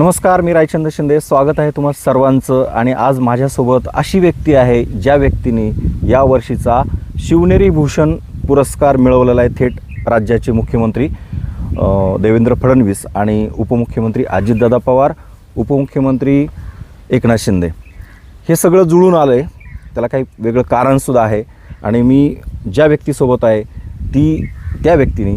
नमस्कार मी रायचंद्र शिंदे. स्वागत आहे तुम्हा सर्वांचं. आणि आज माझ्यासोबत अशी व्यक्ती आहे ज्या व्यक्तीने या वर्षीचा शिवनेरी भूषण पुरस्कार मिळवलेला आहे थेट राज्याचे मुख्यमंत्री देवेंद्र फडणवीस आणि उपमुख्यमंत्री अजितदादा पवार उपमुख्यमंत्री एकनाथ शिंदे. हे सगळं जुळून आलं आहे त्याला काही वेगळं कारणसुद्धा आहे. आणि मी ज्या व्यक्तीसोबत आहे ती त्या व्यक्तीने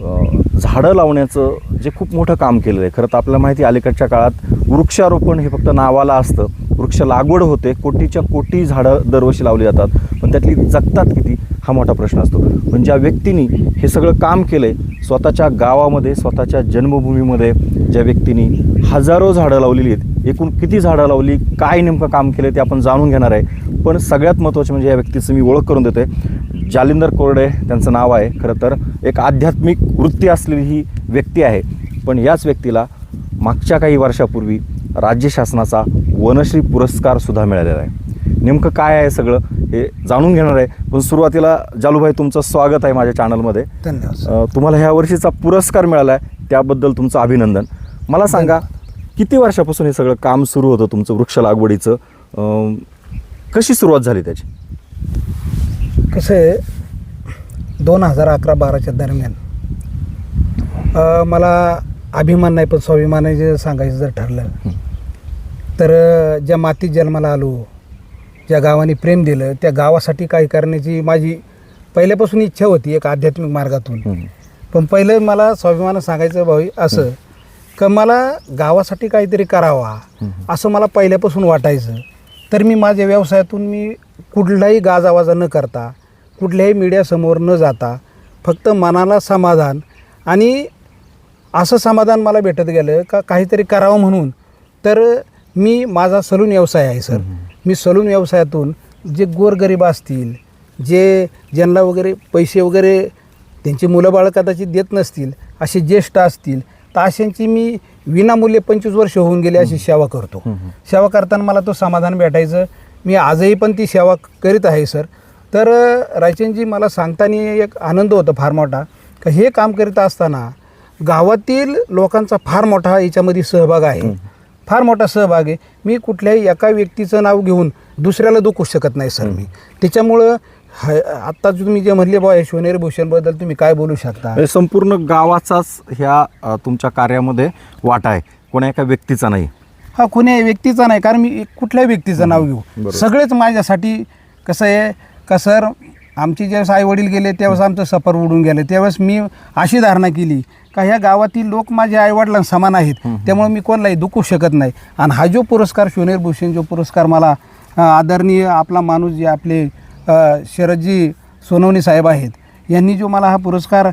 झाडं लावण्याचं जे खूप मोठं काम केलेलं आहे. खरं तर आपल्याला माहिती आहे, अलीकडच्या काळात वृक्षारोपण हे फक्त नावाला असतं. वृक्ष लागवड होते कोटीच्या कोटी झाडं दरवर्षी लावली जातात. पण त्यातली जगतात किती हा मोठा प्रश्न असतो. पण ज्या व्यक्तींनी हे सगळं काम केलं आहे स्वतःच्या गावामध्ये स्वतःच्या जन्मभूमीमध्ये ज्या व्यक्तींनी हजारो झाडं लावलेली आहेत एकूण किती झाडं लावली काय नेमकं काम केलं ते आपण जाणून घेणार आहे. पण सगळ्यात महत्त्वाचं म्हणजे या व्यक्तीचं मी ओळख करून देतोय. जालिंदर कोरडे त्यांचं नाव आहे खरं तर. एक आध्यात्मिक वृत्ती असलेली ही व्यक्ती आहे. पण याच व्यक्तीला मागच्या काही वर्षापूर्वी राज्य शासनाचा वनश्री पुरस्कारसुद्धा मिळालेला आहे. नेमकं काय आहे सगळं हे जाणून घेणार आहे. पण सुरुवातीला जालूभाई तुमचं स्वागत आहे माझ्या चॅनलमध्ये. धन्यवाद तुम्हाला ह्या वर्षीचा पुरस्कार मिळाला आहे. त्याबद्दल तुमचं अभिनंदन. मला सांगा किती वर्षापासून हे सगळं काम सुरू होतं तुमचं वृक्ष लागवडीचं? कशी सुरुवात झाली त्याची? कसं आहे दोन हजार अकरा बाराच्या दरम्यान मला अभिमान नाही पण स्वाभिमानाचे सांगायचं जर ठरलं तर ज्या मातीत जन्माला आलो ज्या गावाने प्रेम दिलं त्या गावासाठी काही करण्याची माझी पहिल्यापासून इच्छा होती एक आध्यात्मिक मार्गातून. पण पहिलं मला स्वाभिमानं सांगायचं भाऊ असं का मला गावासाठी काहीतरी करावा असं मला पहिल्यापासून वाटायचं. तर मी माझ्या व्यवसायातून मी कुठलाही गाजावाजा न करता कुठल्याही मीडियासमोर न जाता फक्त मनाला समाधान आणि असं समाधान मला भेटत गेलं का काहीतरी करावं म्हणून. तर मी माझा सलून व्यवसाय आहे सर. मी सलून व्यवसायातून जे गोरगरीब असतील जे ज्यांना वगैरे पैसे वगैरे त्यांची मुलं बाळं कदाचित देत नसतील असे ज्येष्ठ असतील तर अशांची मी विनामूल्य पंचवीस वर्ष होऊन गेले अशी सेवा करतो. सेवा करताना मला तो समाधान भेटायचं. मी आजही पण ती सेवा करीत आहे सर. तर रायचंदजी मला सांगताना एक आनंद होता फार मोठा. का हे काम करीत असताना गावातील लोकांचा फार मोठा याच्यामध्ये सहभाग आहे. फार मोठा सहभाग आहे. मी कुठल्याही एका व्यक्तीचं नाव घेऊन दुसऱ्याला दुखू शकत नाही सर मी. त्याच्यामुळं ह आत्ता तुम्ही जे म्हणले बा शिवनेरी भूषणबद्दल तुम्ही काय बोलू शकता? म्हणजे संपूर्ण गावाचाच ह्या तुमच्या कार्यामध्ये वाटा आहे. कोणा एका व्यक्तीचा नाही. हा कुणी व्यक्तीचा नाही. कारण मी कुठल्याही व्यक्तीचं नाव घेऊ. सगळेच माझ्यासाठी कसं आहे का सर आमचे ज्यावेळेस आई वडील गेले त्यावेळेस आमचं सफर उडून गेले. त्यावेळेस मी अशी धारणा केली का ह्या गावातील लोक माझ्या आईवडिलां समान आहेत. त्यामुळे मी कोणालाही दुखू शकत नाही. आणि हा जो पुरस्कार शिवनेर भूषण जो पुरस्कार मला आदरणीय आपला माणूस जे आपले शरदजी सोनवणे साहेब आहेत यांनी जो मला हा पुरस्कार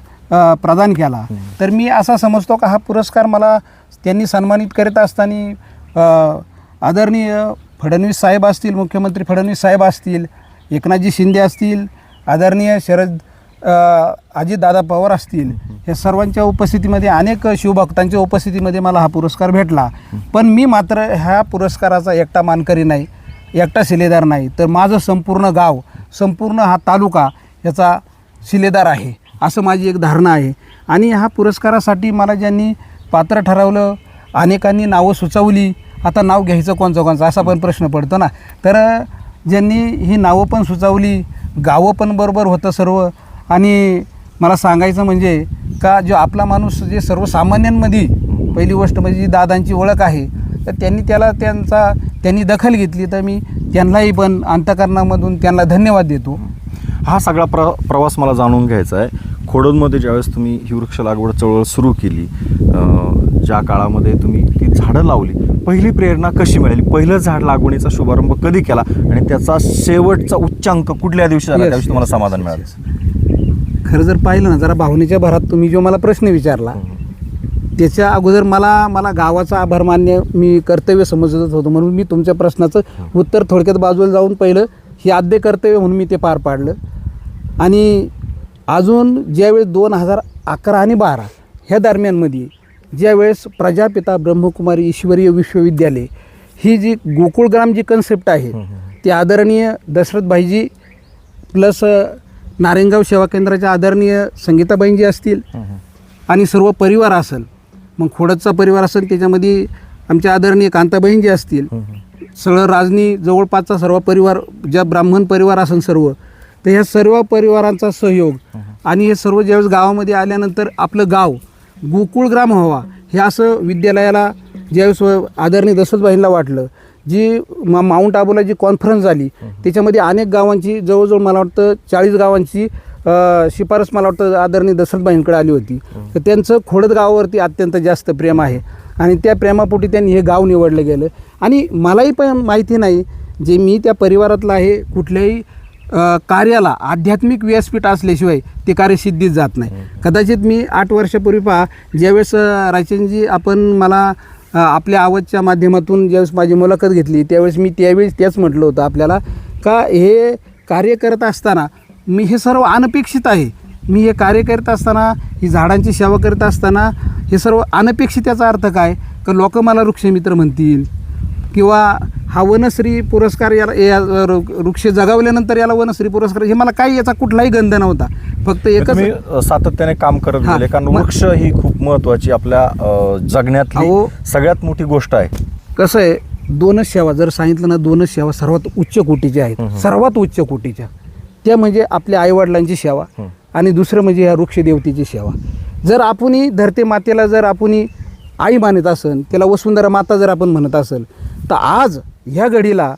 प्रदान केला. तर मी असा समजतो का हा पुरस्कार मला त्यांनी सन्मानित करीत असताना आदरणीय फडणवीस साहेब असतील मुख्यमंत्री फडणवीस साहेब असतील एकनाथजी शिंदे असतील आदरणीय शरद अजितदादा पवार असतील या सर्वांच्या उपस्थितीमध्ये अनेक शिवभक्तांच्या उपस्थितीमध्ये मला हा पुरस्कार भेटला. पण मी मात्र ह्या पुरस्काराचा एकटा मानकरी नाही एकटा शिलेदार नाही. तर माझं संपूर्ण गाव संपूर्ण हा तालुका याचा शिलेदार आहे असं माझी एक धारणा आहे. आणि ह्या पुरस्कारासाठी मला ज्यांनी पात्र ठरवलं अनेकांनी नावं सुचवली आता नाव घ्यायचं कोणचं कोणचं असा पण प्रश्न पडतो ना. तर ज्यांनी ही नावं पण सुचवली गावं पण बरोबर होतं सर्व. आणि मला सांगायचं म्हणजे का जो आपला माणूस जे सर्वसामान्यांमध्ये पहिली गोष्ट म्हणजे जी दादांची ओळख आहे तर त्यांनी त्याला त्यांचा त्यांनी दखल घेतली. तर मी त्यांनाही पण अंतकरणामधून त्यांना धन्यवाद देतो. हा सगळा प्र प्रवास मला जाणून घ्यायचा आहे. खोडोनमध्ये ज्यावेळेस तुम्ही ही वृक्ष लागवड चळवळ सुरू केली ज्या काळामध्ये तुम्ही ती झाडं लावली पहिली प्रेरणा कशी मिळाली? पहिलं झाड लागवडीचा शुभारंभ कधी केला? आणि त्याचा शेवटचा उच्चांक कुठल्या दिवशी झाला? Yes, त्या दिवशी तुम्हाला समाधान मिळालं. खरं जर पाहिलं ना जरा भावनेच्या भरात तुम्ही जो मला प्रश्न विचारला त्याच्या अगोदर मला मला गावाचा आभार मान्य मी कर्तव्य समजत होतो. म्हणून मी तुमच्या प्रश्नाचं उत्तर थोडक्यात बाजूला जाऊन पहिलं हे आद्य कर्तव्य म्हणून मी ते पार पाडलं. आणि अजून ज्यावेळेस दोन हजार अकरा आणि बारा ह्या दरम्यानमध्ये ज्यावेळेस प्रजापिता ब्रह्मकुमारी ईश्वरीय विश्वविद्यालय ही जी गोकुळग्राम जी कन्सेप्ट आहे ती आदरणीय दशरथभाईजी प्लस नारायणगाव सेवा केंद्राच्या आदरणीय संगीताबाईंजी असतील आणि सर्व परिवार असेल मग खोडदचा परिवार असेल त्याच्यामध्ये आमच्या आदरणीय कांताबाईन जे असतील सगळं राजनी जवळपासचा सर्व परिवार ज्या ब्राह्मण परिवार असेल सर्व तर ह्या सर्व परिवारांचा सहयोग आणि हे सर्व ज्यावेळेस गावामध्ये आल्यानंतर आपलं गाव गोकुळ ग्राम व्हावा. हे असं विद्यालयाला ज्यावेळेस आदरणीय दशरथबाईंना वाटलं जी मा माऊंट आबूला जी कॉन्फरन्स झाली त्याच्यामध्ये अनेक गावांची जवळजवळ मला वाटतं चाळीस गावांची शिफारस मला वाटतं आदरणीय दशरथबाईंकडे आली होती. तर त्यांचं खोडद गावावरती अत्यंत जास्त प्रेम आहे. आणि त्या प्रेमापोटी त्यांनी हे गाव निवडलं गेलं. आणि मलाही पण माहिती नाही जे मी त्या परिवारातलं आहे कुठल्याही अ, कार्याला आध्यात्मिक व्यासपीठ असल्याशिवाय ते कार्य सिद्धीत जात नाही. कदाचित मी आठ वर्षापूर्वी पहा ज्यावेळेस अ, रायचंदजी आपण मला अ, आपल्या आवाजच्या माध्यमातून ज्यावेळेस माझी मुलाखत घेतली त्यावेळेस मी त्यावेळेस तेच म्हटलं होतं आपल्याला का हे कार्य करत असताना मी हे सर्व अनपेक्षित आहे. मी हे कार्य करत असताना ही झाडांची सेवा करत असताना हे सर्व अनपेक्षित याचा अर्थ काय? का लोक मला वृक्षमित्र म्हणतील? किंवा हा वनश्री पुरस्कार याला या वृक्ष जगावल्यानंतर याला वनश्री पुरस्कार हे मला काही याचा कुठलाही गंध नव्हता फक्त एकच तुम्ही अ, सातत्याने काम करत गेले कारण वृक्ष ही खूप महत्वाची आपल्या अहो. सगळ्यात मोठी गोष्ट आहे कसं आहे दोनच सेवा जर सांगितलं ना दोनच सेवा सर्वात उच्च कोटीच्या आहेत. सर्वात उच्च कोटीच्या त्या म्हणजे आपल्या आईवडिलांची सेवा. आणि दुसरं म्हणजे ह्या वृक्षदेवतेची सेवा जर आपणही धरते मातेला जर आपणही आई मानत असेल त्याला वसुंधरा माता जर आपण म्हणत असेल तर आज ह्या घडीला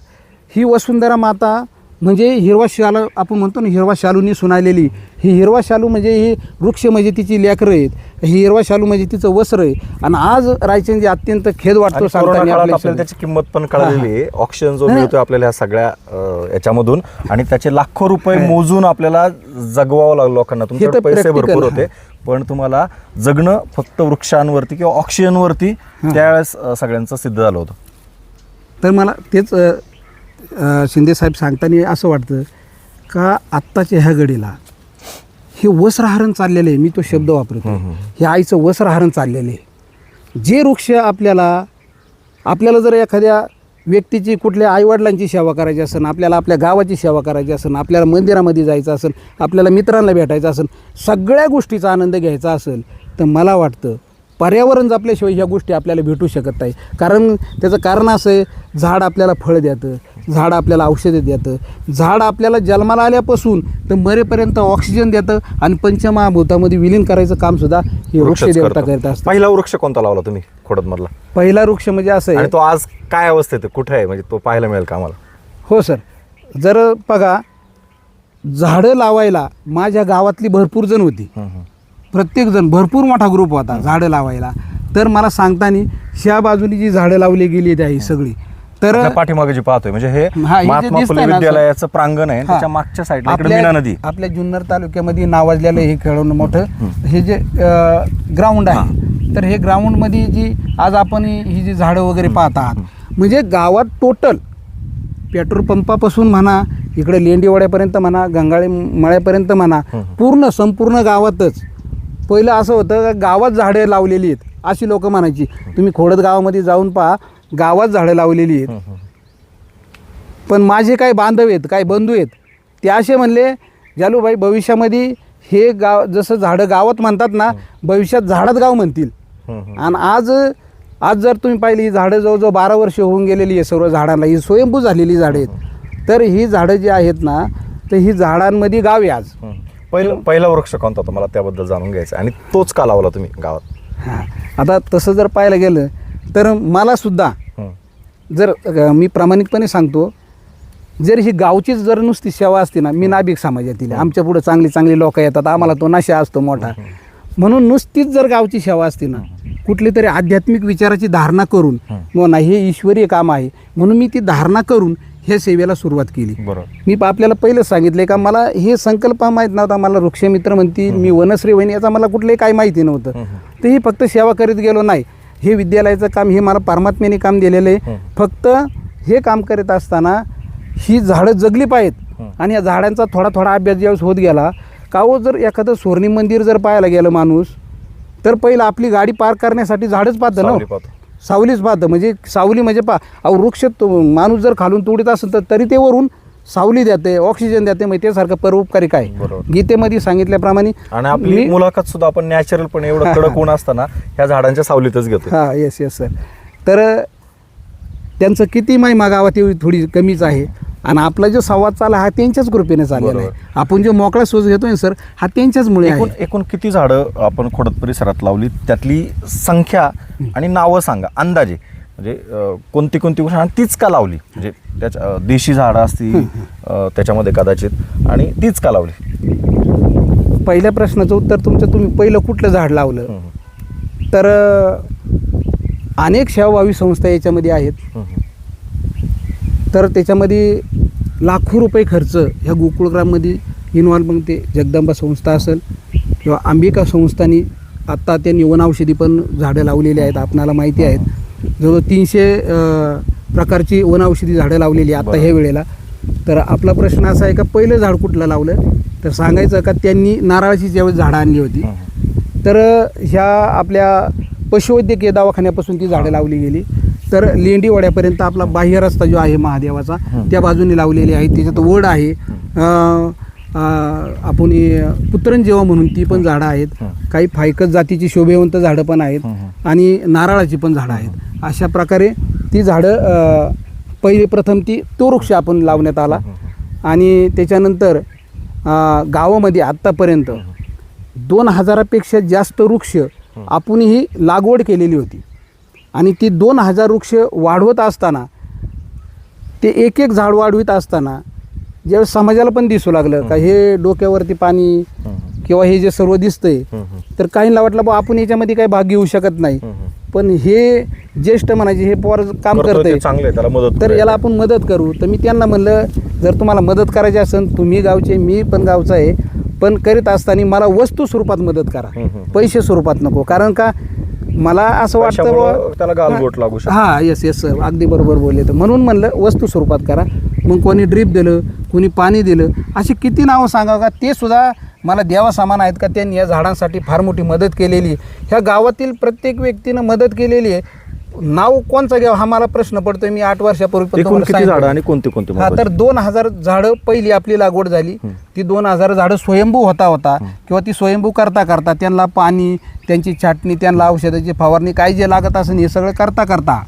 ही वसुंधरा माता म्हणजे हिरवा शालू आपण म्हणतो ना हिरवा शालूनी सुनालेली ही हिरवा शालू म्हणजे ही वृक्ष म्हणजे तिची लेकरं आहेत ही हिरवा शालू म्हणजे तिचं वस्त्र आहे. आणि आज रायचंदी अत्यंत खेद वाटतो आपल्याला त्याची किंमत पण कळलेली आहे. ऑक्सिजन जो नाही. मिळतोय आपल्याला ह्या सगळ्या याच्यामधून. आणि त्याचे लाखो रुपये मोजून आपल्याला जगवावं लागलं लोकांना. तर पैसे भरपूर. होते. पण तुम्हाला जगणं फक्त वृक्षांवरती किंवा ऑक्सिजनवरती त्यावेळेस सगळ्यांचं सिद्ध झालं होतं. तर मला तेच शिंदेसाहेब सांगताना असं वाटतं का आत्ताच्या ह्या घडीला हे वस्त्रहरण चाललेलं आहे मी तो शब्द वापरतो. हे आईचं वस्त्रहरण चाललेलं आहे. जे वृक्ष आपल्याला आपल्याला जर एखाद्या व्यक्तीची कुठल्या आईवडिलांची सेवा करायची असेल आपल्याला आपल्या गावाची सेवा करायची असेल आपल्याला मंदिरामध्ये जायचं असेल आपल्याला मित्रांना भेटायचं असेल सगळ्या गोष्टीचा आनंद घ्यायचा असेल तर मला वाटतं पर्यावरण जपल्याशिवाय ह्या गोष्टी आपल्याला भेटू शकत नाही. कारण त्याचं कारण असं आहे झाड आपल्याला फळ देतं झाड आपल्याला औषधं देतं. झाड आपल्याला जन्माला आल्यापासून तर मरेपर्यंत ऑक्सिजन देतं आणि पंचमहाभूतामध्ये विलीन करायचं कामसुद्धा हे वृक्षच वृक्षदेवता करतो. असतात पहिला वृक्ष कोणता लावला तुम्ही खोडद मधला पहिला वृक्ष म्हणजे असं आहे. तो आज काय अवस्थेत आहे? कुठे आहे? म्हणजे तो पाहायला मिळेल का आम्हाला? हो सर. जर बघा झाडं लावायला माझ्या गावातली भरपूर जण होती. प्रत्येकजण भरपूर मोठा ग्रुप होता झाडं लावायला. तर मला सांगताना ह्या बाजूनी जी झाडं लावली गेली आहेत ही सगळी तर पाठीमागे जे पाहतोय म्हणजे हे महात्मा फुले विद्यालयाचं प्रांगण आहे. त्याच्या मागच्या साईडला मीना नदी. आपल्या जुन्नर तालुक्यामध्ये नावाजलेलं हे खेळणं मोठं. हे जे ग्राउंड आहे तर हे ग्राउंडमध्ये जी आज आपण ही ही जी झाडं वगैरे पाहत आहात म्हणजे गावात टोटल पेट्रोल पंपापासून म्हणा इकडे लेंडीवाड्यापर्यंत म्हणा गंगाळे मळ्यापर्यंत म्हणा पूर्ण संपूर्ण गावातच पहिलं असं होतं का गावात झाडं लावलेली आहेत अशी लोक म्हणायची. तुम्ही खोडद गावामध्ये जाऊन पहा गावात झाडं लावलेली आहेत. पण माझे काय बांधव आहेत काय बंधू आहेत ते असे म्हणले जालूबाई भविष्यामध्ये हे गाव जसं झाडं गावात म्हणतात ना भविष्यात झाडात गाव म्हणतील. आणि आज आज जर तुम्ही पाहिली ही झाडं जवळजवळ बारा वर्ष होऊन गेलेली आहे सर्व झाडांना ही स्वयंभू झालेली झाडं आहेत. तर ही झाडं जी आहेत ना तर ही झाडांमध्ये गाव आहे आज. पहिलं पहिला वृक्ष कोणता होता मला त्याबद्दल जाणून घ्यायचं. आणि तोच का लावला तुम्ही गावात? हां. आता तसं जर पाहायला गेलं तर मला सुद्धा. जर अ, मी प्रामाणिकपणे सांगतो जर ही गावचीच जर नुसती सेवा असती ना मी नाभिक समाजातील आहे. आमच्या पुढे चांगली चांगली लोक येतात आम्हाला तो नशा असतो मोठा. म्हणून नुसतीच जर गावची सेवा असती ना कुठली तरी आध्यात्मिक विचाराची धारणा करून. मग नाही हे ईश्वरीय काम आहे. म्हणून मी ती धारणा करून ह्या सेवेला सुरुवात केली बरोबर मी आपल्याला पहिलं सांगितलंय का मला हे संकल्प माहीत नव्हता मला वृक्षमित्र म्हणतील मी वनश्री वहिनी याचा मला कुठलंही काही माहिती नव्हतं. तर ही फक्त सेवा करीत गेलो नाही हे विद्यालयाचं काम हे मला परमात्म्याने काम दिलेलं आहे. फक्त हे काम करीत असताना ही झाडं जगली पाहिजेत. आणि या झाडांचा थोडा थोडा अभ्यास ज्यावेळेस होत गेला का हो जर एखादं स्वर्णी मंदिर जर पाहायला गेलं माणूस तर पहिलं आपली गाडी पार्क करण्यासाठी झाडच पाहतं ना पाहतो. सावलीच पाहतं. म्हणजे सावली म्हणजे पा अहो वृक्ष तो माणूस जर खालून तोडीत असेल तर तरी ते वरून सावली देते ऑक्सिजन देते म्हणजे त्यासारखं परोपकारी काय. गीतेमध्ये सांगितल्याप्रमाणे आणि आपली मुलाखत सुद्धा आपण नॅचरल पण एवढं कडक ऊन असताना ह्या झाडांच्या सावलीतच घेतो. हां येस येस सर तर त्यांचं किती महिमा गावात एवढी थोडी कमीच आहे. आणि आपला जो संवाद चालला हा त्यांच्याच कृपेने चाललेला आहे. आपण जो मोकळा सोच घेतोय सर हा त्यांच्याचमुळे एकूण एकूण किती झाडं आपण खोडत परिसरात लावली? त्यातली संख्या आणि नावं सांगा अंदाजे. म्हणजे कोणती कोणती गोष्ट आणि तीच का लावली? म्हणजे त्याच्या देशी झाडं असतील त्याच्यामध्ये कदाचित आणि तीच का लावली? पहिल्या प्रश्नाचं उत्तर तुमचं तुम्ही पहिलं कुठलं झाड लावलं? तर अनेक सेवाभावी संस्था याच्यामध्ये आहेत. तर त्याच्यामध्ये लाखो रुपये खर्च ह्या गोकुळग्राममध्ये इन्व्हॉल्व मग ते जगदंबा संस्था असेल किंवा अंबिका संस्थांनी आत्ता त्यांनी वन औषधी पण झाडं लावलेली आहेत आपणाला माहिती आहेत. जवळ तीनशे प्रकारची वन औषधी झाडं लावलेली आहेत आत्ता. ह्या वेळेला. तर आपला प्रश्न असा आहे का पहिलं झाड कुठलं लावलं? तर सांगायचं का त्यांनी नारळाची ज्यावेळेस झाडं आणली होती. तर ह्या आपल्या पशुवैद्यकीय दवाखान्यापासून ती झाडं लावली गेली. तर लेंडीवाड्यापर्यंत आपला बाह्य रस्ता जो आहे महादेवाचा. त्या बाजूने लावलेली आहे. त्याच्यात वड आहे. आपण पुत्रंजेवा म्हणून ती पण झाडं आहेत. काही फायकत जातीची शोभेवंत झाडं पण आहेत. आणि नारळाची पण झाडं आहेत. अशा प्रकारे ती झाडं पहिले प्रथम ती तो वृक्ष आपण लावण्यात आला. आणि त्याच्यानंतर गावामध्ये आत्तापर्यंत दोन हजारापेक्षा जास्त वृक्ष आपणही लागवड केलेली होती. आणि ती दोन हजार वृक्ष वाढवत असताना ते एक एक झाड वाढवित असताना ज्यावेळेस समाजाला पण दिसू लागलं का हे डोक्यावरती पाणी किंवा हे जे सर्व दिसतंय तर काहींना वाटलं बा आपण याच्यामध्ये काही भाग घेऊ शकत नाही. पण हे ज्येष्ठ म्हणायचे हे पोर काम करतोय ते करतंय चांगलं आहे त्याला मदत तर. याला आपण मदत करू तर मी त्यांना म्हणलं जर तुम्हाला मदत करायची असेल तुम्ही गावचे मी पण गावचा आहे पण करीत असताना मला वस्तू स्वरूपात मदत करा. पैसे स्वरूपात नको कारण का मला असं वाटतं त्याला गालबोट लागू शकतं. हा येस येस सर अगदी बरोबर बोलले. तर म्हणून म्हणलं वस्तू स्वरूपात करा. मग कोणी ड्रीप दिलं कोणी पाणी दिलं अशी किती नावं सांगावं का? ते सुद्धा मला देवा समान आहेत का? त्यांनी या झाडांसाठी फार मोठी मदत केलेली ह्या गावातील प्रत्येक व्यक्तीनं मदत केलेली आहे. नाव कोणचं घ्यावं हा मला प्रश्न पडतोय. मी आठ वर्षापूर्वी पण एकूण तुम्हाला किती सांगितलं. झाडं आणि कोणते कोणते हा तर? दोन हजार झाडं पहिली आपली लागवड झाली. ती दोन हजार झाडं स्वयंभू होता होता. किंवा ती स्वयंभू करता करता त्यांना पाणी त्यांची छाटणी त्यांना औषधाची फवारणी काय जे लागत असेल हे सगळं करता करता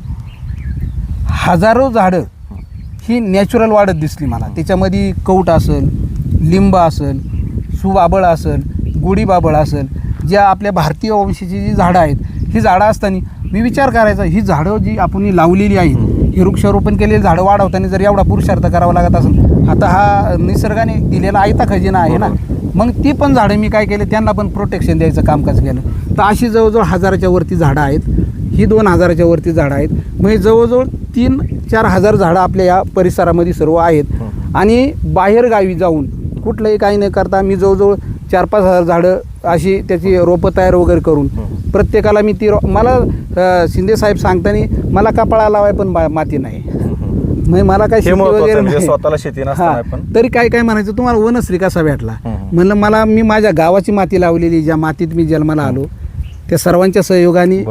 हजारो झाडं ही नॅचरल वाढत दिसली मला. त्याच्यामध्ये कौट असेल लिंब असेल सुबाबळ असेल गुढीबाबळ असेल. ज्या आपल्या भारतीय वंशाची जी झाडं आहेत ही झाडं असताना मी विचार करायचा ही झाडं जी आपण ही लावलेली आहेत ही वृक्षारोपण केलेली झाडं वाढवताना जर एवढा पुरुषार्थ करावा लागत असेल आता हा निसर्गाने दिलेला आयता खजिना आहे ना. मग ती पण झाडं मी काय केले त्यांना पण प्रोटेक्शन द्यायचं कामकाज केलं. तर अशी जवळजवळ हजाराच्या वरती झाडं आहेत. ही दोन हजाराच्या वरती झाडं आहेत. मग हे जवळजवळ तीन चार हजार झाडं आपल्या या परिसरामध्ये सर्व आहेत. आणि बाहेर गावी जाऊन कुठलंही काही न करता मी जवळजवळ चार पाच हजार झाडं अशी त्याची रोपं तयार वगैरे करून प्रत्येकाला मी ती रो मला शिंदे साहेब सांगताना मला कपाळा लावाय पण माती नाही. म्हणजे मला काय शेती वगैरे म्हणजे. स्वतःला शेती तरी काय काय म्हणायचं तुम्हाला वनश्री कसा भेटला. म्हणलं मला मी माझ्या गावाची माती लावलेली ज्या मातीत मी जन्माला आलो त्या सर्वांच्या सहयोगाने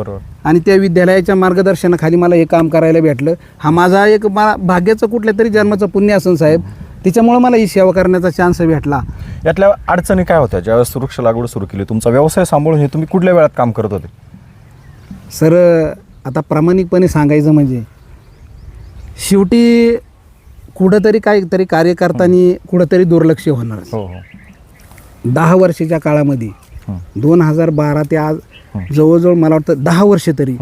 आणि त्या विद्यालयाच्या मार्गदर्शनाखाली मला हे काम करायला भेटलं. हा माझा एक मला भाग्याचं कुठल्या तरी जन्माचं पुण्य असेल साहेब. त्याच्यामुळे मला ही सेवा करण्याचा चान्स भेटला. यातल्या अडचणी काय होत्या? ज्यावेळेस वृक्ष लागवड सुरू केली तुमचा व्यवसाय सांभाळून हे तुम्ही कुठल्या वेळात काम करत होते? सर आता प्रामाणिकपणे सांगायचं म्हणजे शेवटी कुठंतरी काहीतरी कार्य करताना कुठंतरी दुर्लक्ष होणार. हो हो. दहा वर्षाच्या काळामध्ये. दोन हजार बारा ते आज. जवळजवळ मला वाटतं दहा वर्ष तरी.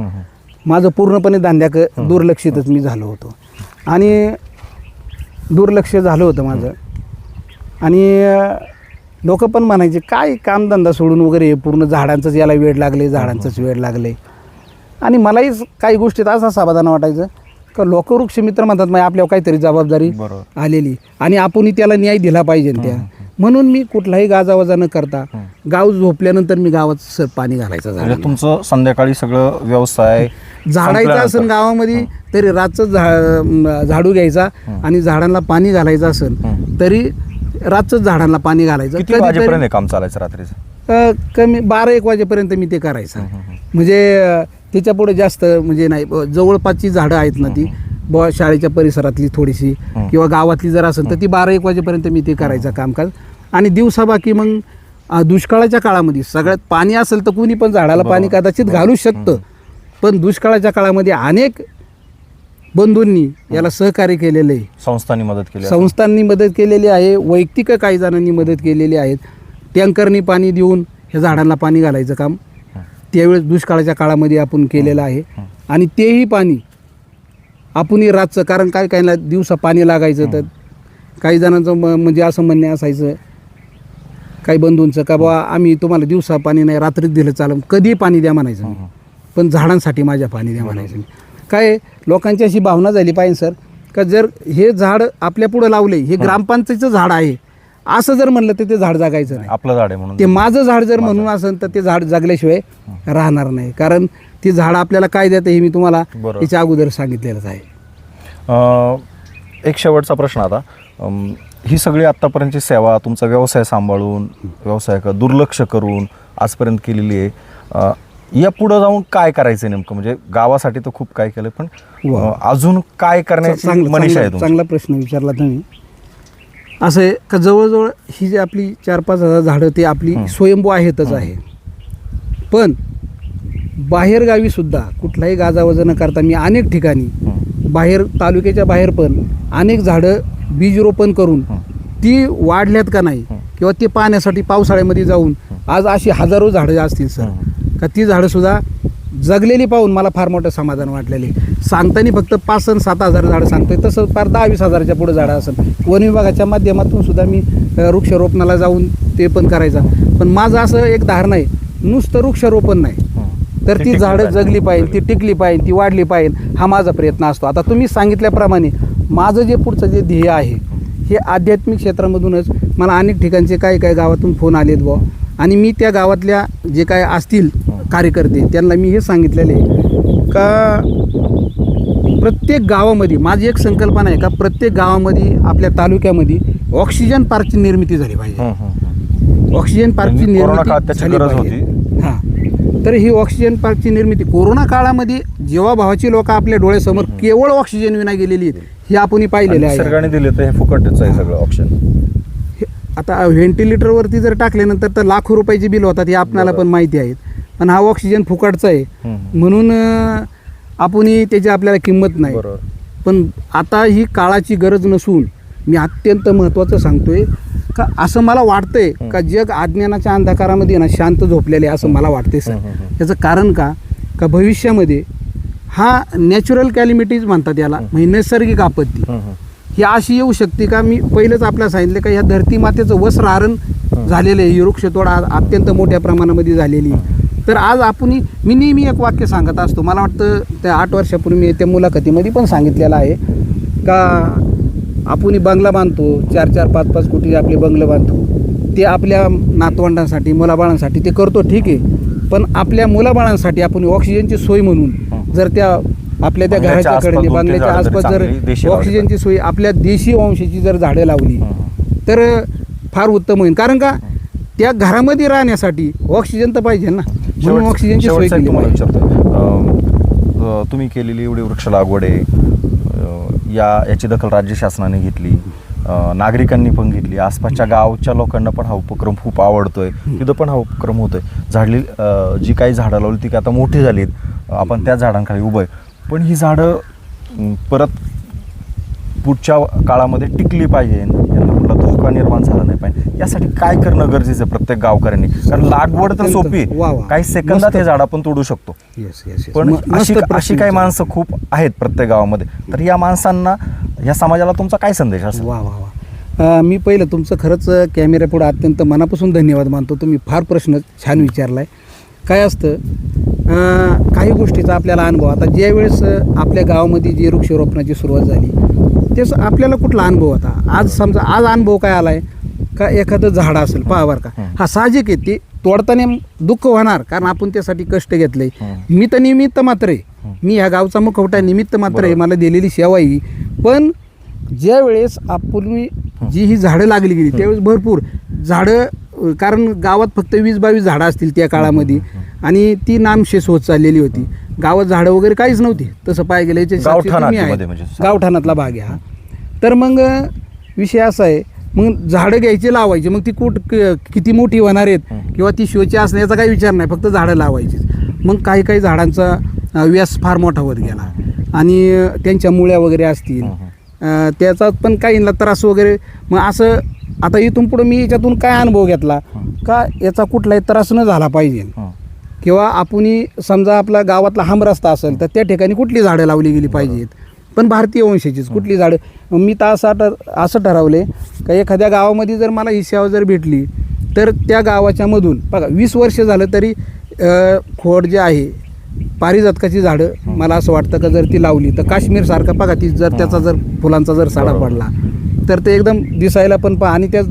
माझं पूर्णपणे धांद्याक दुर्लक्षितच मी झालो होतो. आणि दुर्लक्ष झालं होतं माझं. आणि लोक पण म्हणायचे काय कामधंदा सोडून वगैरे पूर्ण झाडांचंच याला वेळ लागले झाडांचंच वेळ लागले. आणि मलाही काही गोष्टीत असं समाधान वाटायचं का लोकवृक्ष मित्र म्हणतात मग आपल्यावर काहीतरी जबाबदारी आलेली आणि आपणही त्याला न्याय दिला पाहिजे त्या. म्हणून मी कुठलाही गाजावाजा न करता गाव झोपल्यानंतर मी गावात पाणी घालायचं म्हणजे. तुमचं संध्याकाळी सगळं व्यवसाय झाडायचं असेल. गावामध्ये तरी रातचं झाडू घ्यायचा आणि झाडांना पाणी घालायचं असेल. तरी रातच झाडांना पाणी घालायचं. काम चालायचं रात्रीचं? कमी बारा एक वाजेपर्यंत मी ते करायचं. म्हणजे अ, त्याच्या पुढे जास्त म्हणजे नाही ब- जवळपासची झाडं आहेत ना ती. बुवा शाळेच्या परिसरातली थोडीशी. किंवा गावातली जर असेल तर ती बारा एक वाजेपर्यंत मी ते करायचं कामकाज. आणि दिवसा बाकी मग अ, दुष्काळाच्या काळामध्ये सगळ्यात पाणी असेल तर कुणी पण झाडाला पाणी कदाचित घालू शकतं. पण दुष्काळाच्या काळामध्ये अनेक बंधूंनी याला सहकार्य केलेलं आहे. संस्थांनी मदत केली असेल. संस्थांनी मदत केलेली आहे वैयक्तिक काही जणांनी मदत केलेली आहेत. टँकरनी पाणी देऊन ह्या झाडांना पाणी घालायचं काम. त्यावेळेस दुष्काळाच्या काळामध्ये आपण केलेलं आहे. आणि तेही पाणी आपणही रातचं कारण काय काहीला दिवसा पाणी लागायचं तर काही जणांचं म म्हणजे असं म्हणणे असायचं काही बंधूंचं का बाबा आम्ही तुम्हाला दिवसा पाणी नाही रात्रीच दिलं चालून कधी पाणी द्या म्हणायचं. पण झाडांसाठी माझ्या पाणी द्या म्हणायचं. काय लोकांची अशी भावना झाली पाहिजे सर का जर हे झाड आपल्या पुढं लावले हे. ग्रामपंचायतीचं झाड आहे असं जर म्हणलं तर ते झाड जगायचं नाही. आपलं झाड आहे म्हणून ते माझं झाड जर म्हणून असेल तर ते झाड जगल्याशिवाय राहणार नाही. कारण ते झाड आपल्याला काय देतं हे मी तुम्हाला. याच्या अगोदर सांगितलेलंच आहे. एक शेवटचा प्रश्न आता. ही सगळी आत्तापर्यंतची सेवा तुमचा व्यवसाय सांभाळून व्यवसाय दुर्लक्ष करून आजपर्यंत केलेली आहे. या पुढं जाऊन काय करायचं नेमकं? म्हणजे गावासाठी तर खूप काय केलं पण अजून काय करण्याची मनीषा आहे चांगला प्रश्न विचारला तुम्ही. असं आहे का जवळजवळ ही जी आपली चार पाच हजार झाडं ते आपली स्वयंभू आहेतच आहे पण बाहेरगावी सुद्धा कुठलाही गाजावाजा न करता मी अनेक ठिकाणी. बाहेर तालुक्याच्या बाहेर पण अनेक झाडं बीज रोपण करून. ती वाढल्यात का नाही. किंवा ते पाण्यासाठी पावसाळ्यामध्ये जाऊन आज अशी हजारो झाडं असतील सर. का ती झाडं सुद्धा जगलेली पाहून मला फार मोठं समाधान वाटलेले सांगताना फक्त पाच आणि सात हजार झाडं सांगतोय तसं फार दहा वीस हजाराच्या पुढे झाडं असेल. वन विभागाच्या माध्यमातून सुद्धा मी वृक्षारोपणाला जाऊन ते पण करायचा. पण माझं असं एक धारणा आहे नुसतं वृक्षारोपण नाही. तर ती झाडं. जगली पाहिजे ती टिकली पाहिजे ती वाढली पाहिजे हा माझा प्रयत्न असतो. आता तुम्ही सांगितल्याप्रमाणे माझं जे पुढचं जे ध्येय आहे हे आध्यात्मिक क्षेत्रामधूनच मला अनेक ठिकाणचे काही काही गावातून फोन आलेत बुवा. आणि मी त्या गावातल्या जे काय असतील कार्यकर्ते त्यांना मी हे सांगितलेले आहे का प्रत्येक गावामध्ये माझी एक संकल्पना आहे का प्रत्येक गावामध्ये आपल्या तालुक्यामध्ये ऑक्सिजन पार्कची निर्मिती झाली पाहिजे. ऑक्सिजन पार्कची म्हणजे काळात निर्मिती झाली पाहिजे. हां. तर ही ऑक्सिजन पार्कची निर्मिती कोरोना काळामध्ये जेव्हा भावाची लोक आपल्या डोळ्यासमोर केवळ ऑक्सिजन विना गेलेली आहेत हे आपण पाहिलेले आहे. निसर्गाने दिले तर हे फुकटच आहे सगळं ऑप्शन हे- आता व्हेंटिलेटरवरती जर टाकल्यानंतर तर लाखो रुपयाचे बिल होतात हे आपणाला पण माहिती आहेत पण हा ऑक्सिजन फुकटचा आहे. म्हणून अं, आपणही त्याची आपल्याला किंमत नाही. पण आता ही काळाची गरज नसून मी अत्यंत महत्त्वाचं सांगतोय का असं मला वाटतंय का जग अज्ञानाच्या अंधकारामध्ये ना शांत झोपलेले आहे असं मला वाटतंय सर. याचं कारण का? का भविष्यामध्ये हा नॅचरल कॅलिमिटीज म्हणतात याला म्हणजे नैसर्गिक आपत्ती. हं, अशी येऊ शकते का? मी पहिलंच आपल्याला सांगितलं का ह्या धरती मातेचं वस्त्रहरण झालेलं आहे. ही वृक्षतोड अत्यंत मोठ्या प्रमाणामध्ये झालेली आहे. तर आज आपण मी नेहमी एक वाक्य सांगत असतो. मला वाटतं त्या आठ वर्षापूर्वी मी त्या मुलाखतीमध्ये पण सांगितलेलं आहे का आपण बंगला बांधतो चार चार पाच पाच कोटी आपले बंगले बांधतो. ते आपल्या नातवंडांसाठी मुलाबाळांसाठी ते करतो ठीक आहे. पण आपल्या मुलाबाळांसाठी आपण ऑक्सिजनची सोय म्हणून जर त्या आपल्या त्या बंगल्याच्या घराच्या आसपास कडेने दोन-तीन बंगल्याच्या आसपास जर ऑक्सिजनची सोय आपल्या देशी वंशाची जर झाडं लावली. तर फार उत्तम होईल. कारण का? त्या घरामध्ये राहण्यासाठी ऑक्सिजन तर पाहिजे ना. म्हणून ऑक्सिजनची सोय केली तुम्हाला अं, तुम्ही केलेली एवढी वृक्ष लागवड आहे. या याची दखल राज्य शासनाने घेतली. नागरिकांनी पण घेतली. आसपासच्या गावच्या लोकांना पण हा उपक्रम खूप आवडतोय. तिथं पण हा उपक्रम होतोय. झाडली जी काही झाडं लावली ती काय आता मोठी झालीत. आपण त्या झाडांखाली उभं आहे. पण ही झाडं परत पुढच्या काळामध्ये टिकली पाहिजे. धोका निर्माण झाला नाही पाहिजे यासाठी काय करणं गरजेचं आहे प्रत्येक गावकऱ्यांनी कारण लागवड तर सोपी आहे. वा, वा. काही सेकंदात. हे झाड आपण तोडू शकतो yes. पण म- अशी मस्त प्रश्न अशी काही. माणसं खूप आहेत प्रत्येक गावामध्ये तर या माणसांना या समाजाला तुमचा काय संदेश असेल वा वा वा अं, मी पहिलं तुमचं खरंच कॅमेऱ्यापुढं अत्यंत मनापासून धन्यवाद मानतो तुम्ही फार प्रश्न छान विचारला आहे काय असतं अं, काही गोष्टीचा आपल्याला अनुभव आता ज्यावेळेस अं, आपल्या गावामध्ये जी वृक्षारोपणाची सुरुवात झाली तेच आपल्याला कुठला अनुभव होता? आज समजा आज अनुभव काय आला आहे का एखादं झाड असेल पहा बरं का. हं. साहजिक आहे ते तोडताना दुःख होणार कारण आपण त्यासाठी कष्ट घेतले. मी तर निमित्त मात्र आहे. मी ह्या गावचा मुखवटा निमित्त मात्र आहे. मला दिलेली सेवा ही. पण ज्या वेळेस आपण जी ही झाडं लागली गेली त्यावेळेस भरपूर झाडं कारण गावात फक्त वीस बावीस झाडं असतील त्या काळामध्ये. आणि ती नामशेष होत चाललेली होती. गावात झाडं वगैरे काहीच नव्हती. तसं पाय गेलं म्हणजे. गावठाणातला भाग आहे हा. तर मग विषय असा आहे मग झाडं घ्यायची लावायची मग ती कुठ क- किती मोठी होणार आहेत. किंवा ती शोची असण्याचा काही विचार नाही फक्त झाडं लावायची मग काही काही झाडांचा व्यास फार मोठा होत गेला. आणि त्यांच्या मुळ्या वगैरे असतील. त्याचा पण काहींना त्रास वगैरे मग असं आता इथून पुढे मी याच्यातून काय अनुभव घेतला? का याचा कुठलाही त्रास न झाला पाहिजे. किंवा आपण समजा आपला गावातला हम रस्ता असेल तर त्या ठिकाणी कुठली झाडं लावली गेली पाहिजेत? पण भारतीय वंशाचीच कुठली झाडं मग मी तर असं ठ असं ठरवले का एखाद्या गावामध्ये जर मला ही सेवा जर भेटली तर त्या गावाच्या मधून बघा वीस वर्ष झालं तरी खोड जे आहे पारिजातकाची झाडं मला असं वाटतं का जर ती लावली तर काश्मीरसारखं बघा ती जर त्याचा जर फुलांचा जर साडा. पडला तर ते एकदम दिसायला पण पहा आणि त्या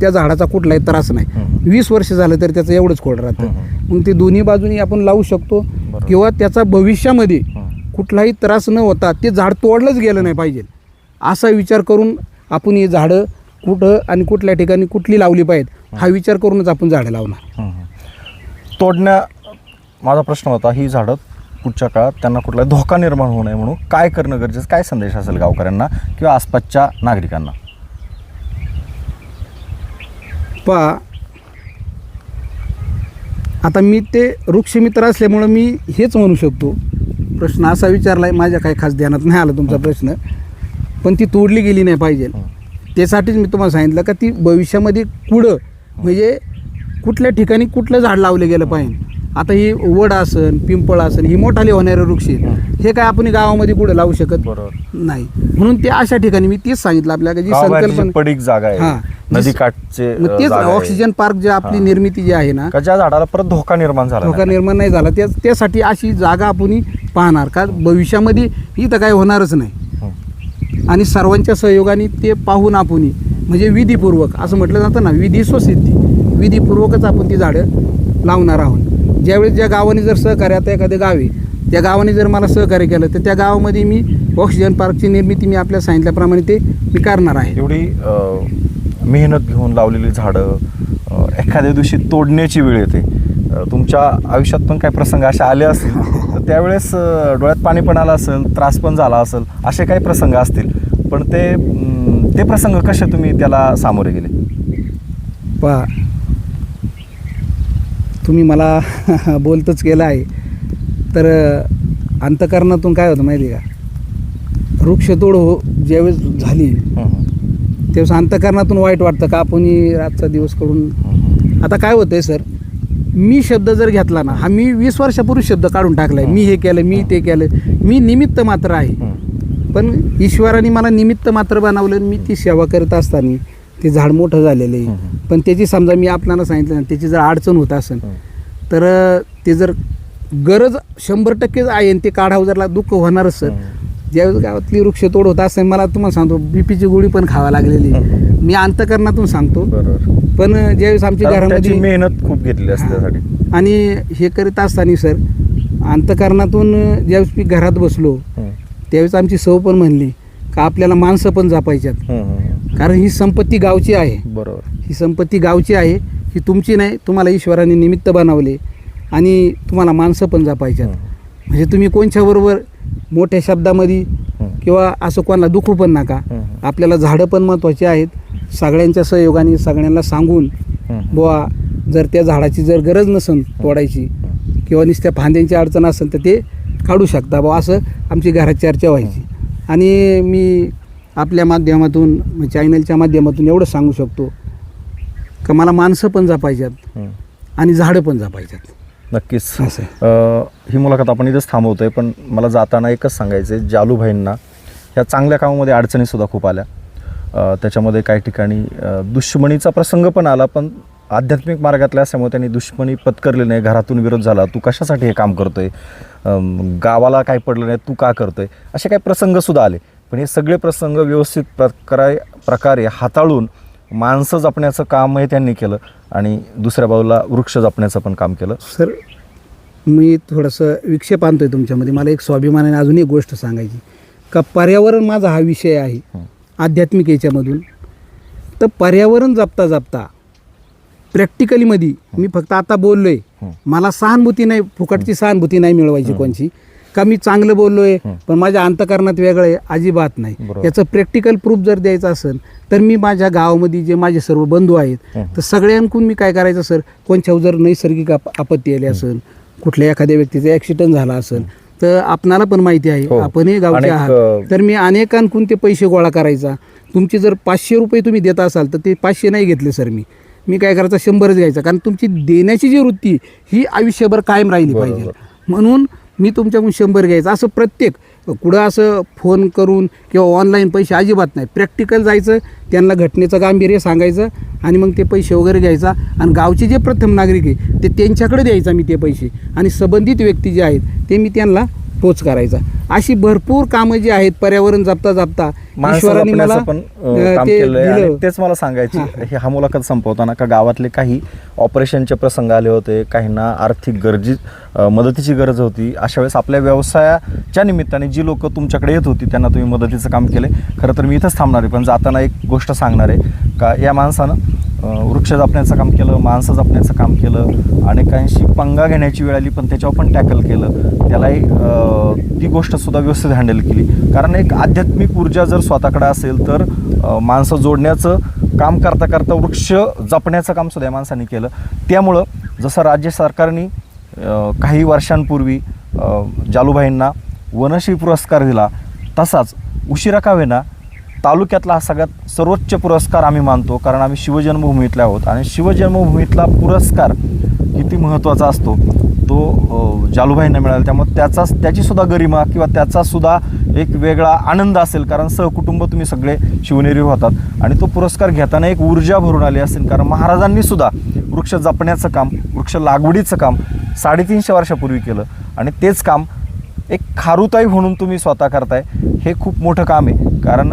त्या झाडाचा कुठलाही त्रास नाही. वीस वर्ष झालं तर त्याचं एवढंच खोड राहतं. मग ते दोन्ही बाजूनी आपण लावू शकतो. किंवा त्याचा भविष्यामध्ये कुठलाही त्रास न होता ते झाड तोडलंच गेलं नाही पाहिजे. असा विचार करून आपण ही झाडं कुठं आणि कुठल्या ठिकाणी कुठली लावली पाहिजेत हा विचार करूनच आपण झाडं लावणार. तोडण्या माझा प्रश्न होता ही झाडं पुढच्या काळात त्यांना कुठला धोका निर्माण होऊ नये म्हणून काय करणं गरजेचं काय संदेश असेल गावकऱ्यांना किंवा आसपासच्या नागरिकांना? पहा आता मी ते वृक्षमित्र असल्यामुळं मी हेच म्हणू शकतो प्रश्न असा विचारला आहे माझ्या काही खास ध्यानात नाही आला तुमचा प्रश्न. पण ती तोडली गेली नाही पाहिजे. त्यासाठीच मी तुम्हाला सांगितलं का ती भविष्यामध्ये कुठं म्हणजे कुठल्या ठिकाणी कुठलं झाड लावलं गेलं पाहिजे. आता ही वड असन पिंपळ असन ही मोठाले होणारे वृक्ष. आहेत हे काय आपण गावामध्ये कुठं लावू शकत बरोबर. नाही. म्हणून ते अशा ठिकाणी मी तेच सांगितलं आपल्याला जी संकल्पना पडीक जागा हां. आहे नदीकाठचे मग तेच जागा आहे. ऑक्सिजन पार्क जे आपली हां. निर्मिती जी आहे ना का ज्या झाडाला परत धोका निर्माण झाला धोका नाही. निर्माण नाही झाला त्या त्यासाठी अशी जागा आपण पाहणार का भविष्यामध्ये इथं काय होणारच नाही हं. आणि सर्वांच्या सहयोगाने ते पाहून आपण म्हणजे विधीपूर्वक असं म्हटलं जातं ना विधी स्वसिद्धी विधीपूर्वकच आपण ती झाडं लावणार आहोत ज्यावेळेस ज्या गावाने जर सहकार्य आता एखादे गाव त्या गावाने जर मला सहकार्य केलं तर त्या गावामध्ये मी ऑक्सिजन पार्कची निर्मिती मी आपल्याला सांगितल्याप्रमाणे ते मी करणार आहे एवढी अं, मेहनत घेऊन लावलेली झाडं एखाद्या दिवशी तोडण्याची वेळ येते. तुमच्या आयुष्यात पण काही प्रसंग असे आले असतील. तर त्यावेळेस डोळ्यात पाणी पण आलं असेल त्रास पण झाला असेल असे काही प्रसंग असतील. पण ते ते प्रसंग कसे तुम्ही त्याला सामोरे गेले? पहा तुम्ही मला बोलतच केलं आहे. तर अंतकरणातून काय होतं माहिती का? वृक्षतोड हो ज्यावेळेस झाली हं, हं. त्यावेळेस अंतकरणातून वाईट वाटतं का आपण ही रातचा दिवस करून आता काय होतंय सर मी शब्द जर घेतला ना हा मी वीस वर्षापूर्वी शब्द काढून टाकलाय मी हे केलं मी ते केलं मी निमित्त मात्र आहे. पण ईश्वराने मला निमित्त मात्र बनवलं मी ती सेवा करत असताना ते झाड मोठं झालेलं आहे. पण त्याची समजा मी आपल्याला सांगितलं ना त्याची जर अडचण होत असेल. तर ते जर गरज शंभर टक्केच आहे आणि ते काढावं जर दुःख होणारच सर. ज्यावेळेस गावातली वृक्षतोड होत असेल मला तुम्हाला सांगतो बीपीची गोळी पण खावा लागलेली. मी अंतकरणातून सांगतो. बरोबर. पण ज्यावेळेस आमच्या कारण त्याची घरामध्ये मेहनत खूप घेतली असते त्यासाठी आणि हे करीत असताना सर अंतकरणातून ज्यावेळेस मी घरात बसलो. त्यावेळेस आमची सव पण म्हणली का आपल्याला माणसं पण जपायच्यात? कारण ही संपत्ती गावची आहे. बरोबर. ही संपत्ती गावची आहे ही तुमची नाही तुम्हाला ईश्वराने निमित्त बनवले आणि तुम्हाला माणसं पण जपायच्यात. म्हणजे तुम्ही कोणच्याबरोबर मोठ्या शब्दामध्ये. किंवा असं कोणाला दुखू पण नका. आपल्याला झाडं पण महत्त्वाची आहेत सगळ्यांच्या सहयोगाने सगळ्यांना सांगून. बुवा जर त्या झाडाची जर गरज नसेल तोडायची किंवा नुसत्या फांद्यांची अडचण असेल तर ते काढू शकता बुवा असं आमची घरात चर्चा व्हायची आणि मी आपल्या माध्यमातून चॅनलच्या माध्यमातून एवढं सांगू शकतो का मला माणसं पण जपायच्यात. आणि झाडं पण जपायच्यात नक्कीच. असं. ही मुलाखत आपण इथंच थांबवतोय पण मला जाताना एकच सांगायचं आहे जालूभाईंना ह्या चांगल्या कामामध्ये अडचणीसुद्धा खूप आल्या. त्याच्यामध्ये काही ठिकाणी दुश्मनीचा प्रसंग पण आला पण आध्यात्मिक मार्गातल्या असल्यामुळे त्यांनी दुश्मनी पत्करली नाही घरातून विरोध झाला तू कशासाठी हे काम करतोय? गावाला काय पडलं नाही तू का करतोय? असे काही प्रसंगसुद्धा आले. पण हे सगळे प्रसंग व्यवस्थित प्रकारे प्रकारे हाताळून माणसं जपण्याचं कामही त्यांनी केलं आणि दुसऱ्या बाजूला वृक्ष जपण्याचं पण काम केलं. सर मी थोडंसं विक्षेप आणतोय तुमच्यामध्ये. मला एक स्वाभिमानाने अजून एक गोष्ट सांगायची का पर्यावरण माझा हा विषय आहे हं. आध्यात्मिक याच्यामधून. तर पर्यावरण जपता जपता प्रॅक्टिकलीमध्ये मी फक्त आता बोललोय. हं. मला सहानुभूती नाही फुकटची सहानुभूती नाही मिळवायची कोणची. का मी चांगलं बोललोय. पण माझ्या अंतकरणात वेगळं आहे अजिबात नाही. याचं प्रॅक्टिकल प्रूफ जर द्यायचं असेल तर मी माझ्या गावामध्ये जे माझे सर्व बंधू आहेत. तर सगळ्यांकडून मी काय करायचं सर कोणच्यावर जर नैसर्गिक आप आपत्ती आली असेल कुठल्या एखाद्या व्यक्तीचा ॲक्सिडेंट झाला असेल तर आपणाला पण माहिती आहे हो. आपणही गावचे आहात तर मी अनेकांकून ते पैसे गोळा करायचा तुमचे जर पाचशे रुपये तुम्ही देत असाल तर ते पाचशे नाही घेतले सर मी मी काय करायचं शंभरच घ्यायचं कारण तुमची देण्याची जी वृत्ती ही आयुष्यभर कायम राहिली. पाहिजे म्हणून मी तुमच्याकडून शंभर घ्यायचं. असं प्रत्येक कुठं असं फोन करून किंवा ऑनलाईन पैसे अजिबात नाही. प्रॅक्टिकल जायचं त्यांना घटनेचं गांभीर्य सांगायचं आणि मग ते पैसे वगैरे घ्यायचा आणि गावचे जे प्रथम नागरिक आहे ते त्यांच्याकडे द्यायचा मी ते पैसे. आणि संबंधित व्यक्ती जे आहेत ते मी त्यांना पोच करायचा. अशी भरपूर कामं जी आहेत पर्यावरण जपता जपता ईश्वराने मला ते दिलं. तेच मला सांगायची हे. हा मुलाखत संपवताना का गावातले काही ऑपरेशनचे प्रसंग आले होते काहींना आर्थिक गरजी मदतीची गरज होती अशा वेळेस आपल्या व्यवसायाच्या निमित्ताने जी लोक तुमच्याकडे येत होती त्यांना तुम्ही मदतीचं काम केले खरं तर मी इथंच थांबणार आहे पण जाताना एक गोष्ट सांगणार आहे का या माणसानं वृक्ष जपण्याचं काम केलं माणसं जपण्याचं काम केलं अनेकांशी पंगा घेण्याची वेळ आली पण त्याच्यावर पण टॅकल केलं. त्यालाही ती गोष्ट सुद्धा व्यवस्थित हँडल केली. कारण एक आध्यात्मिक ऊर्जा जर स्वतःकडे असेल तर माणसं जोडण्याचं काम करता करता वृक्ष जपण्याचं काम सुद्धा या माणसाने केलं. त्यामुळं जसं राज्य सरकारने काही वर्षांपूर्वी जालूभाईंना वनश्री पुरस्कार दिला तसाच उशिरा कावेना तालुक्यातला हा सगळ्यात सर्वोच्च पुरस्कार आम्ही मानतो कारण आम्ही शिवजन्मभूमीतले आहोत. आणि शिवजन्मभूमीतला पुरस्कार किती महत्त्वाचा असतो? तो जालूभाईंना मिळाला. त्यामुळे त्याचाच त्याचीसुद्धा गरिमा किंवा त्याचासुद्धा एक वेगळा आनंद असेल कारण सहकुटुंब तुम्ही सगळे शिवनेरी होतात. आणि तो पुरस्कार घेताना एक ऊर्जा भरून आली असेल कारण महाराजांनीसुद्धा वृक्ष जपण्याचं काम वृक्ष लागवडीचं काम साडेतीनशे वर्षापूर्वी केलं. आणि तेच काम एक खारुताई म्हणून तुम्ही स्वतः करताय हे खूप मोठं काम आहे. कारण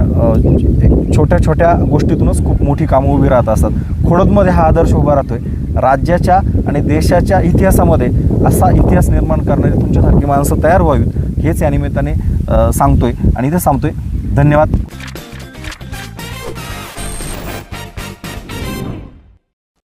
एक छोट्या छोट्या गोष्टीतूनच खूप मोठी कामं उभी राहत असतात. खोडदमध्ये हा आदर्श उभा राहतो आहे राज्याच्या आणि देशाच्या इतिहासामध्ये असा इतिहास निर्माण करणारी तुमच्यासारखी माणसं तयार व्हावीत हेच या निमित्ताने सांगतोय. आणि इथे सांगतोय धन्यवाद.